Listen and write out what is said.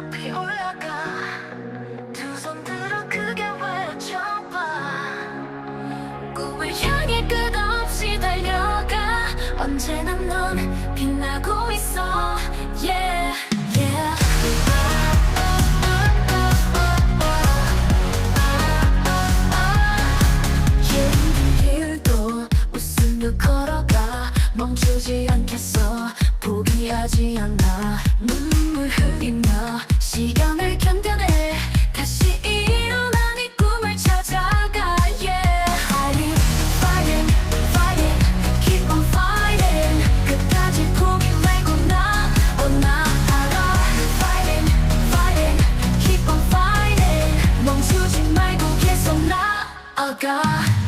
높이 올라가. 두 손 들어 크게 외쳐봐. 꿈을 향해 끝없이 달려가. 언제나 넌 빛나고 있어. Yeah yeah. 힘들도 웃으며 걸어가. 멈추지 않겠어. 포기하지 않아. 눈물 흘린 God.